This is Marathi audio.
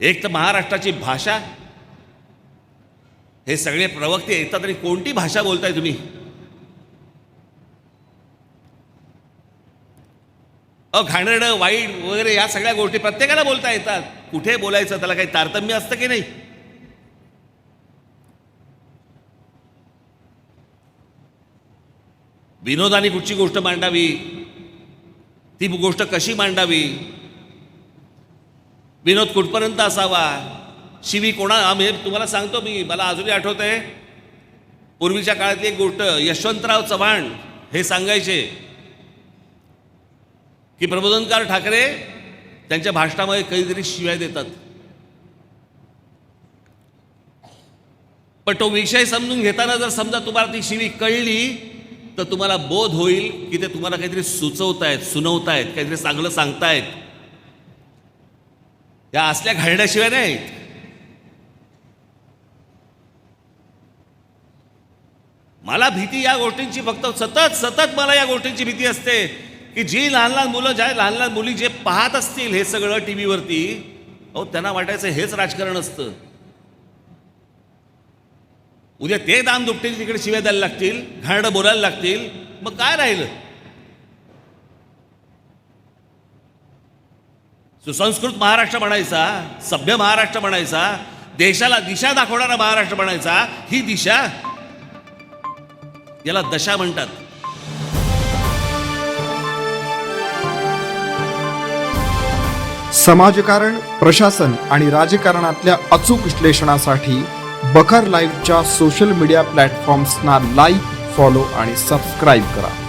एक तर महाराष्ट्राची भाषा हे सगळे प्रवक्ते येतात आणि कोणती भाषा बोलताय तुम्ही? अ घाणेरडं वाईट वगैरे या सगळ्या गोष्टी प्रत्येकाला बोलता येतात. कुठे बोलायचं त्याला काही तारतम्य असतं की नाही? विनोदाने कुठची गोष्ट मांडावी? ती गोष्ट कशी मांडावी? विनोद कुठपर्यंत असावा? शिवी कोणा आम्ही तुम्हाला सांगतो मी मला अजूनही आठवत आहे पूर्वीच्या काळातली एक गोष्ट यशवंतराव चव्हाण हे सांगायचे की प्रबोधनकार ठाकरे त्यांच्या भाषणामध्ये कधीतरी शिव्या देतात. पण तो विषय समजून घेताना जर समजा तुम्हाला ती शिवी कळली तर तुम्हाला बोध होईल की ते तुम्हाला काहीतरी सुचवतायत सुनवतायत काहीतरी चांगलं सांगतायत. या असल्या घालण्याशिवाय नाहीत मला भीती या गोष्टींची फक्त सतत सतत मला या गोष्टींची भीती असते की जी लहान लहान मुलं ज्या लहान लहान मुली जे पाहत असतील हे सगळं टी व्हीवरती अहो त्यांना वाटायचं हेच राजकारण असतं. उद्या ते दाम दुपटील तिकडे शिव्या द्यायला लागतील घाणडं बोलायला लागतील मग काय राहिलं? सुसंस्कृत महाराष्ट्र बनायचा सभ्य महाराष्ट्र बनायचा देशाला दिशा दाखवणारा महाराष्ट्र बनायचा ही दिशा याला दशा म्हणतात. समाजकारण प्रशासन आणि राजकारणातल्या अचूक विश्लेषणासाठी बखर लाईव्हच्या सोशल मीडिया प्लॅटफॉर्म्सना लाईक फॉलो आणि सबस्क्राईब करा.